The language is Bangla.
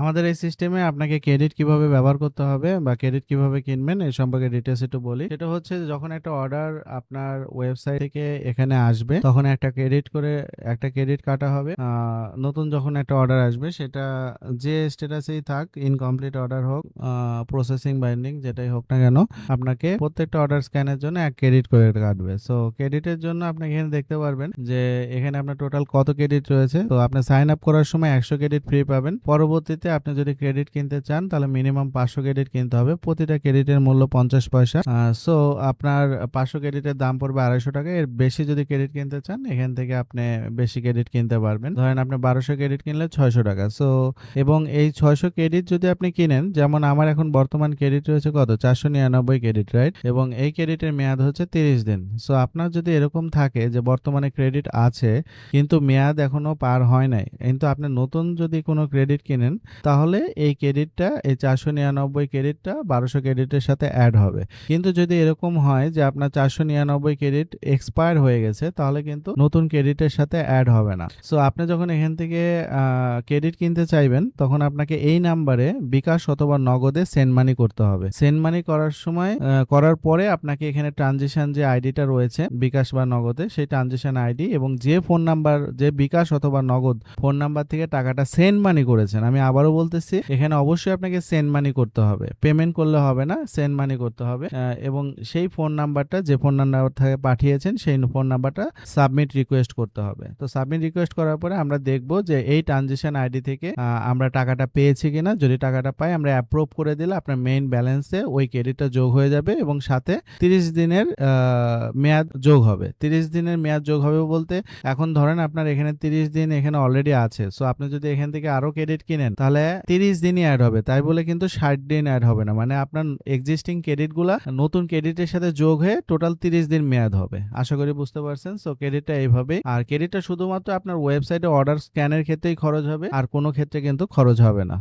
আমাদের এই সিস্টেমে আপনাকে ক্রেডিট কীভাবে ব্যবহার করতে হবে বা ক্রেডিট কীভাবে কিনবেন এই সম্পর্কে ডিটেলস একটু বলি। সেটা হচ্ছে যখন একটা অর্ডার আপনার ওয়েবসাইট থেকে এখানে আসবে, তখন একটা ক্রেডিট করে, একটা ক্রেডিট কাটা হবে। নতুন যখন একটা অর্ডার আসবে, সেটা যে স্ট্যাটাসেই থাক ইনকমপ্লিট অর্ডার হোক প্রসেসিং বাইন্ডিং যেটাই হোক না কেন, আপনাকে প্রত্যেকটা অর্ডার স্ক্যানের জন্য এক ক্রেডিট করে কাটবে। সো ক্রেডিটের জন্য আপনি এখানে দেখতে পারবেন যে এখানে আপনার টোটাল কত ক্রেডিট রয়েছে। তো আপনি সাইন আপ করার সময় একশো ক্রেডিট ফ্রি পাবেন। পরবর্তীতে আপনি যদি ক্রেডিট কিনতে চান, তাহলে মিনিমাম পাঁচশো ক্রেডিট কিনতে হবে। প্রতিটা ক্রেডিটের মূল্য পঞ্চাশ পয়সা। সো আপনার পাঁচশো ক্রেডিটের দাম পড়বে আড়াইশো টাকা। এর বেশি যদি ক্রেডিট কিনতে চান, এখান থেকে আপনি বেশি ক্রেডিট কিনতে পারবেন। ধরেন আপনি বারোশো ক্রেডিট কিনলে ছয়শো টাকা। সো এবং এই ছয়শো ক্রেডিট যদি আপনি কিনেন, যেমন আমার এখন বর্তমান ক্রেডিট রয়েছে কত? চারশো নিরানব্বই ক্রেডিট রাইট এবং এই ক্রেডিটের মেয়াদ হচ্ছে তিরিশ দিন। সো আপনার যদি এরকম থাকে যে বর্তমানে ক্রেডিট আছে, কিন্তু মেয়াদ এখনও পার হয় নাই, কিন্তু আপনি নতুন যদি কোনো ক্রেডিট কিনেন তাহলে এই ক্রেডিটটা, এই চারশো নিরানব্বই ক্রেডিটটা বারোশো ক্রেডিটের সাথে অ্যাড হবে। কিন্তু যদি এরকম হয় যে আপনার চারশো নিরানব্বই ক্রেডিট এক্সপায়ার হয়ে গেছে, তাহলে কিন্তু নতুন ক্রেডিটের সাথে অ্যাড হবে না। সো আপনি যখন এখান থেকে ক্রেডিট কিনতে চাইবেন, তখন আপনাকে এই নাম্বারে বিকাশ অথবা নগদে সেন্ড মানি করতে হবে। সেন্ড মানি করার সময় করার পরে আপনাকে এখানে ট্রানজিশন যে আইডিটা রয়েছে, বিকাশ বা নগদে, সেই ট্রানজিশন আইডি এবং যে ফোন নাম্বার যে বিকাশ অথবা নগদ ফোন নাম্বার থেকে টাকাটা সেন্ড মানি করেছেন, আমি আবারও বলতেছি, এখানে অবশ্যই আপনাকে সেন্ড মানি করতে হবে। পেমেন্ট করলে হবে না সেন্ড মানি করতে হবে। এবং সেই ফোন নাম্বারটা যে ফোন নাম্বার থেকে পাঠিয়েছেন, সেই ফোন নাম্বারটা সাবমিট রিকোয়েস্ট করতে হবে। তো সাবমিট রিকোয়েস্ট করার পরে আমরা দেখব যে এই ট্রানজিশন আইডি থেকে আমরা টাকাটা পেয়েছি কিনা। যদি টাকাটা পাই, আমরা অ্যাপ্রুভ করে দিলে আপনার মেইন ব্যালেন্সে ওই ক্রেডিটটা যোগ হয়ে যাবে এবং সাথে তিরিশ দিনের মেয়াদ যোগ হবে। তিরিশ দিনের মেয়াদ যোগ হবে বলতে, এখন ধরেন আপনার এখানে তিরিশ দিন এখানে অলরেডি আছে। সো আপনি যদি এখান থেকে আরও ক্রেডিট কিনেন, তাহলে তিরিশ দিনই অ্যাড হবে। তাই বলে কিন্তু ষাট দিন অ্যাড হবে না। মানে আপনার এক্সিস্টিং ক্রেডিটগুলা নতুন ক্রেডিটের সাথে যোগ হয়ে টোটাল তিরিশ দিন মেয়াদ হবে। আশা করি বুঝতে পারছেন। সো ক্রেডিটটা এইভাবে। আর ক্রেডিটটা শুধুমাত্র আপনার ওয়েবসাইটে অর্ডার স্ক্যানের ক্ষেত্রেই খরচ হবে। আর কোনো ক্ষেত্রে কিন্তু খরচ হবে না।